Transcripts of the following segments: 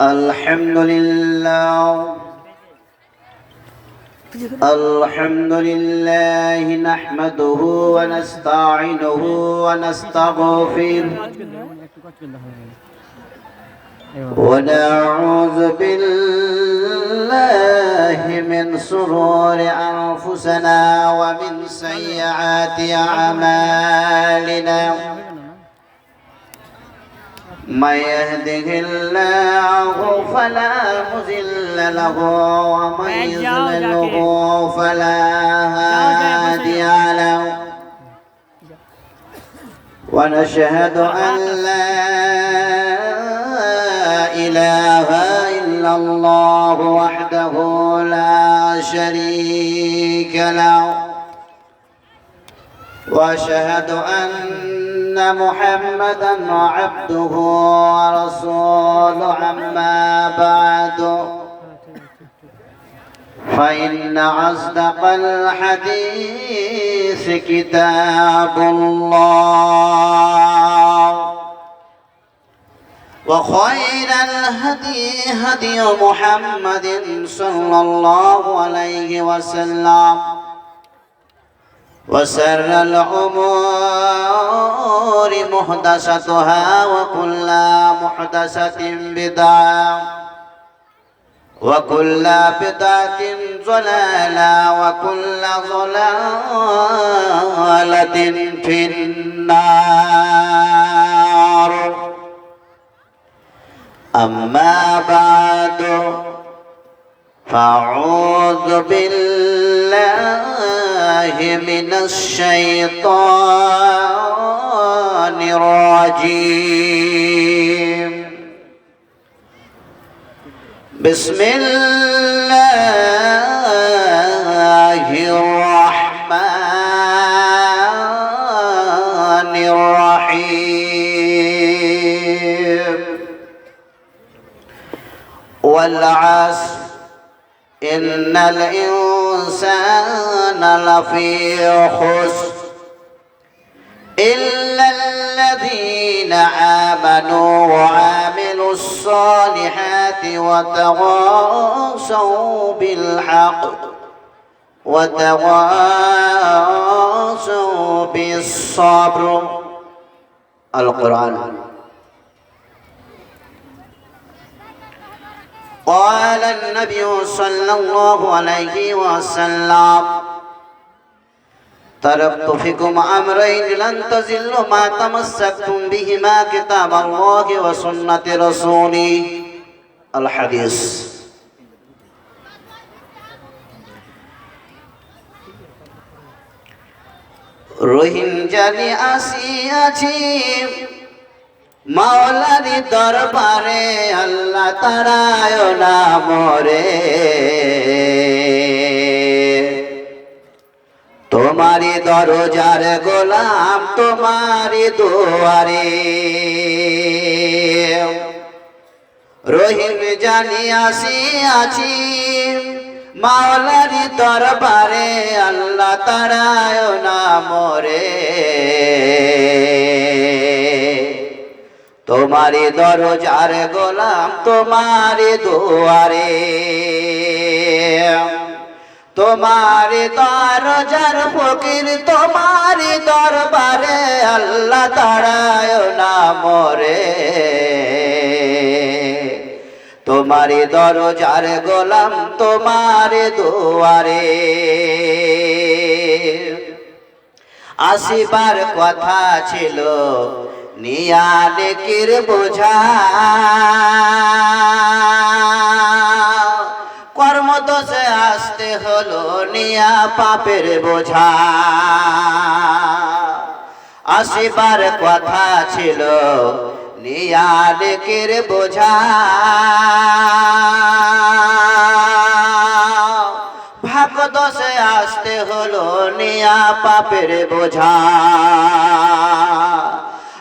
الحمد لله. الحمد لله نحمده ونستعينه ونستغفره. ونعوذ بالله من سرور أنفسنا ومن سيئات أعمالنا. من يهده الله فلا مضل له ومن يضلله فلا هادي له. ونشهد أن لا إله إلا الله وحده لا شريك له. وأشهد ان محمدا عبده ورسوله اما بعد. فان اصدق الحديث كتاب الله. وخير الهدي هدي محمد صلى الله عليه وسلم. وسر الأمور محدثتها وكل محدثة بدعة وكل بدعة ضلالة وكل ضلالة في النار. أما بعد فأعوذ بالله من الشيطان الرجيم. بسم الله الرحمن الرحيم. والعصر. إن الإنسان لفي خسر إلا الذين آمنوا وعملوا الصالحات وتواصوا بالحق وتواصوا بالصبر. القرآن. قال النبي صلى الله عليه وسلم تركت فيكم أمرين لن تزلوا ما تمسكتم بهما كتاب الله وسنة رسولي الحديث রোহিঙ্গালি আসিয়াছি মাওলারি দরবারে আল্লাহ তারায় না মরে তোমারি দরজার গোলাম, তোমারি দুয়ারে। রহিম জানি আসি, আছি মাওলারি দরবারে, আল্লাহ তারায় না মরে। তোমারি দরজার গোলাম, তোমারি দুয়ারে। তোমারি দরজার ফকির, তোমার দরবারে আল্লাহ তারায় না মরে। তোমারি দরজার গোলাম, তোমারি দুয়ারে। আসিবার কথা ছিল, নিয়ালেকির বোঝা। কর্মদোষে আসতে হলো নিয়া পাপের বোঝা। আসিবার কথা ছিল নিয়ালেকির বোঝা। ভাগ দোষে আসতে হলো নিয়া পাপের বোঝা।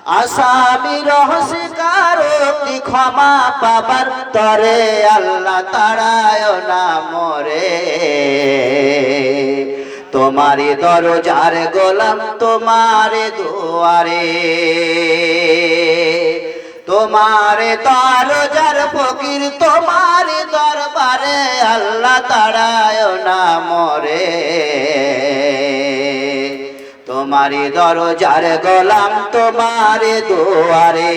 আসামি রহস্যকার অতি ক্ষমা পাবার তরে আল্লাহ তারায় না মরে। তোমারি দরজার গোলাম তোমারে দুয়ারে। তোমারে দরজার ফকির তোমারে দরবারে আল্লাহ তাড়ায় না মরে। তোমারি দরজার গলাম, তোমারে দুয়ারে।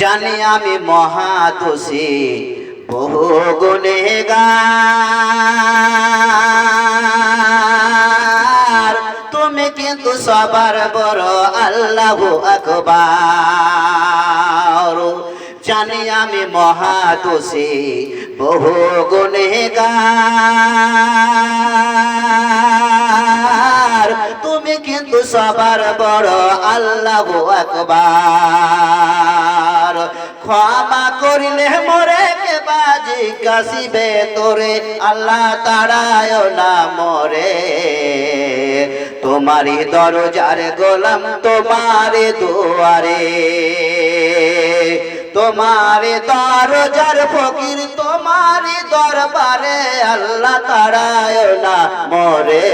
জানি আমি মহাদোষী, বহু গুনেগার তুমি কিন্তু সবার বড় আল্লাহ আকবার। জানি আমি মহাদোষী বহু গুনেগার তুমি কিন্তু সবার বড় আল্লাহ আকবার। ক্ষমা করিলে মরে বাজি কাশিবে তোরে, আল্লাহ তাড়ায় না মরে। তোমারি দরজার গোলাম তোমারে দুয়ারে। তোমারে দরজার ফকির, তোমারি দরবারে আল্লাহ তাড়ায় না মরে।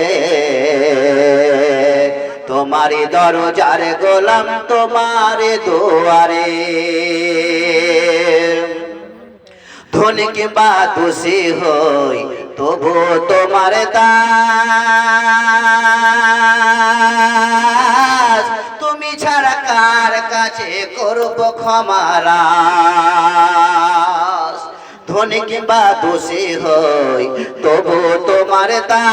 তোমারি দরজার গোলাম তোমারে দুয়ারে। ধনী বা দোষী হই, তবু তোমার দাস করব ক্ষমারাস ধনী কিংবা দোষী হই, তবু তোমার দাস।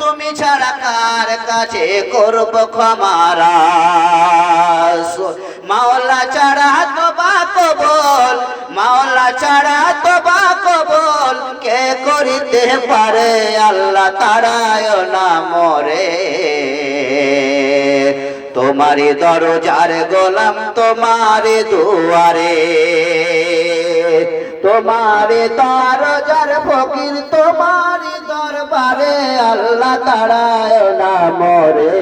তুমি ছাড়া কার কাছে করব ক্ষমারাস মাওলা ছাড়া তো বা কবল, মাওলা ছাড়া তো বা কবল। কে করিতে পারে আল্লাহ তারায় না মরে? তোমারি দরজার গোলাম তোমারে দুয়ারে। তোমারে দরজার ফকির তোমারে দরবারে আল্লাহ তারায় না মরে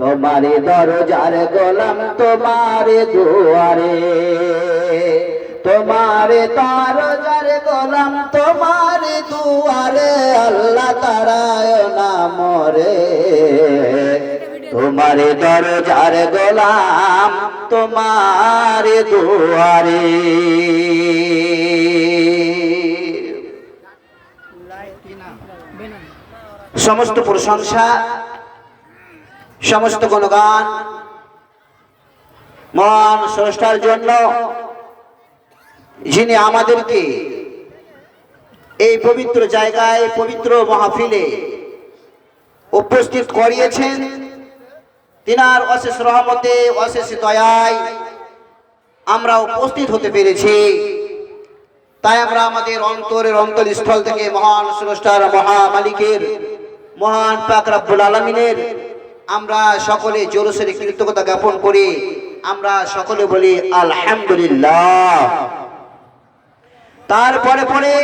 তোমারি দরজার গোলাম তোমারে দুয়ারে। তোমারে দরজার গোলাম তোমারে দুয়ারে আল্লাহ তারায় না মরে তোমারে দরজার গোলাম, তোমারে দুয়ারে। সমস্ত প্রশংসা, সমস্ত গুণগান মহান স্রষ্টার জন্য, যিনি আমাদেরকে এই পবিত্র জায়গায়, পবিত্র মাহফিলে উপস্থিত করিয়েছেন। তিনার অশেষ রহমতে, অশেষ দয়ায় আমরা উপস্থিত হতে পেরেছি। তাই আমরা আমাদের অন্তরের অন্তরস্থল থেকে মহান স্রষ্টার, মহা মালিকের, মহান পাক রাব্বুল আলমিনের আমরা সকলে জোরসের কৃতজ্ঞতা জ্ঞাপন করি আমরা সকলে বলি, আলহামদুলিল্লাহ। তারপরে পরে